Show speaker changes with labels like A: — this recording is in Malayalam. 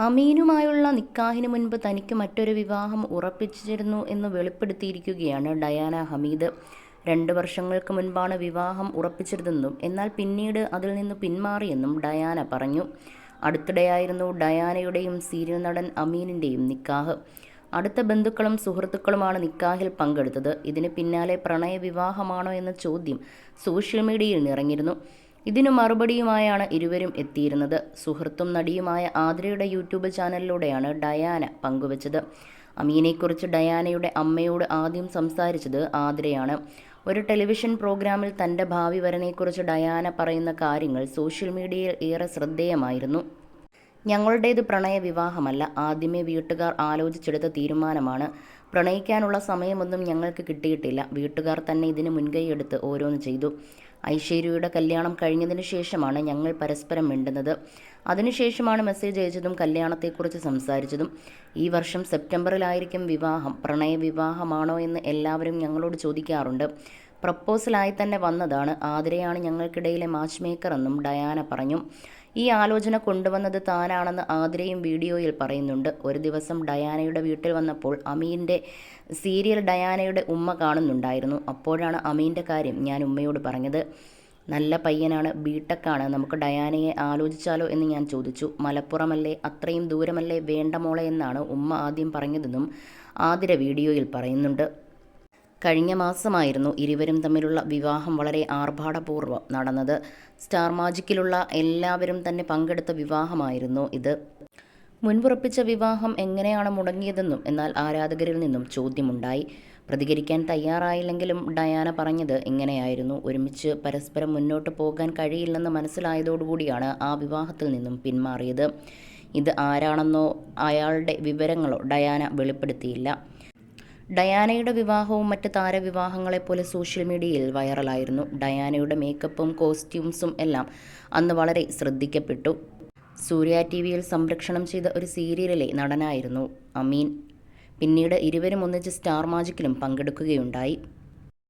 A: അമീനുമായുള്ള നിക്കാഹിന് മുൻപ് തനിക്ക് മറ്റൊരു വിവാഹം ഉറപ്പിച്ചിരുന്നു എന്ന് വെളിപ്പെടുത്തിയിരിക്കുകയാണ് ഡയാന ഹമീദ്. രണ്ട് വർഷങ്ങൾക്ക് മുൻപാണ് വിവാഹം ഉറപ്പിച്ചിരുന്നതെന്നും എന്നാൽ പിന്നീട് അതിൽ നിന്ന് പിന്മാറിയെന്നും ഡയാന പറഞ്ഞു. അടുത്തിടെയായിരുന്നു ഡയാനയുടെയും സീരിയൽ നടൻ അമീനിന്റെയും നിക്കാഹ്. അടുത്ത ബന്ധുക്കളും സുഹൃത്തുക്കളുമാണ് നിക്കാഹിൽ പങ്കെടുത്തത്. ഇതിന് പിന്നാലെ പ്രണയ വിവാഹമാണോ എന്ന ചോദ്യം സോഷ്യൽ മീഡിയയിൽ നിറഞ്ഞിരുന്നു. ഇതിനു മറുപടിയുമായാണ് ഇരുവരും എത്തിയിരുന്നത്. സുഹൃത്തും നടിയുമായ ആതിരയുടെ യൂട്യൂബ് ചാനലിലൂടെയാണ് ഡയാന പങ്കുവച്ചത്. അമീനെക്കുറിച്ച് ഡയാനയുടെ അമ്മയോട് ആദ്യം സംസാരിച്ചത് ആതിരയാണ്. ഒരു ടെലിവിഷൻ പ്രോഗ്രാമിൽ തന്റെ ഭാവി വരനെക്കുറിച്ച് ഡയാന പറയുന്ന കാര്യങ്ങൾ സോഷ്യൽ മീഡിയയിൽ ഏറെ ശ്രദ്ധേയമായിരുന്നു. ഞങ്ങളുടേത് പ്രണയ വിവാഹമല്ല ആദ്യമേ വീട്ടുകാർ ആലോചിച്ചെടുത്ത തീരുമാനമാണ്. പ്രണയിക്കാനുള്ള സമയമൊന്നും ഞങ്ങൾക്ക് കിട്ടിയിട്ടില്ല. വീട്ടുകാർ തന്നെ ഇതിന് മുൻകൈയെടുത്ത് ഓരോന്ന് ചെയ്തു. ഐശ്വര്യയുടെ കല്യാണം കഴിഞ്ഞതിന് ശേഷമാണ് ഞങ്ങൾ പരസ്പരം മിണ്ടുന്നത്. അതിനുശേഷമാണ് മെസ്സേജ് അയച്ചതും കല്യാണത്തെക്കുറിച്ച് സംസാരിച്ചതും. ഈ വർഷം സെപ്റ്റംബറിലായിരിക്കും വിവാഹം. പ്രണയവിവാഹമാണോ എന്ന് എല്ലാവരും ഞങ്ങളോട് ചോദിക്കാറുണ്ട്. പ്രപ്പോസലായി തന്നെ വന്നതാണ്. ആതിരയാണ് ഞങ്ങൾക്കിടയിലെ മാച്ച് മേക്കർ എന്നും ഡയാന പറഞ്ഞു. ഈ ആലോചന കൊണ്ടുവന്നത് താനാണെന്ന് ആതിരയും വീഡിയോയിൽ പറയുന്നുണ്ട്. ഒരു ദിവസം ഡയാനയുടെ വീട്ടിൽ വന്നപ്പോൾ അമീന്റെ സീരിയൽ ഡയാനയുടെ ഉമ്മ കാണുന്നുണ്ടായിരുന്നു. അപ്പോഴാണ് അമീന്റെ കാര്യം ഞാൻ ഉമ്മയോട് പറഞ്ഞത്. നല്ല പയ്യനാണ് ബിടെക്കാണ്. നമുക്ക് ഡയാനയെ ആലോചിച്ചാലോ എന്ന് ഞാൻ ചോദിച്ചു. മലപ്പുറമല്ലേ അത്രയും ദൂരമല്ലേ വേണ്ട മോളെ എന്നാണ് ഉമ്മ ആദ്യം പറഞ്ഞതെന്നും ആതിര വീഡിയോയിൽ പറയുന്നുണ്ട്. കഴിഞ്ഞ മാസമായിരുന്നു ഇരുവരും തമ്മിലുള്ള വിവാഹം വളരെ ആർഭാടപൂർവം നടന്നത്. സ്റ്റാർ മാജിക്കിലുള്ള എല്ലാവരും തന്നെ പങ്കെടുത്ത വിവാഹമായിരുന്നു ഇത്. മുൻപുറപ്പിച്ച വിവാഹം എങ്ങനെയാണ് മുടങ്ങിയതെന്നും എന്നാൽ ആരാധകരിൽ നിന്നും ചോദ്യമുണ്ടായി. പ്രതികരിക്കാൻ തയ്യാറായില്ലെങ്കിലും ഡയാന പറഞ്ഞത് ഇങ്ങനെയായിരുന്നു. ഒരുമിച്ച് പരസ്പരം മുന്നോട്ട് പോകാൻ കഴിയില്ലെന്ന് മനസ്സിലായതോടുകൂടിയാണ് ആ വിവാഹത്തിൽ നിന്നും പിന്മാറിയത്. ഇത് ആരാണെന്നോ അയാളുടെ വിവരങ്ങളോ ഡയാന വെളിപ്പെടുത്തിയില്ല. ഡയാനയുടെ വിവാഹവും മറ്റ് താരവിവാഹങ്ങളെപ്പോലെ സോഷ്യൽ മീഡിയയിൽ വൈറലായിരുന്നു. ഡയാനയുടെ മേക്കപ്പും കോസ്റ്റ്യൂംസും എല്ലാം അന്ന് വളരെ ശ്രദ്ധിക്കപ്പെട്ടു. സൂര്യ ടി വിയിൽ സംരക്ഷണം ചെയ്ത ഒരു സീരിയലിലെ നടനായിരുന്നു അമീൻ. പിന്നീട് ഇരുവരും ഒന്നിച്ച് സ്റ്റാർ മാജിക്കിലും പങ്കെടുക്കുകയുണ്ടായി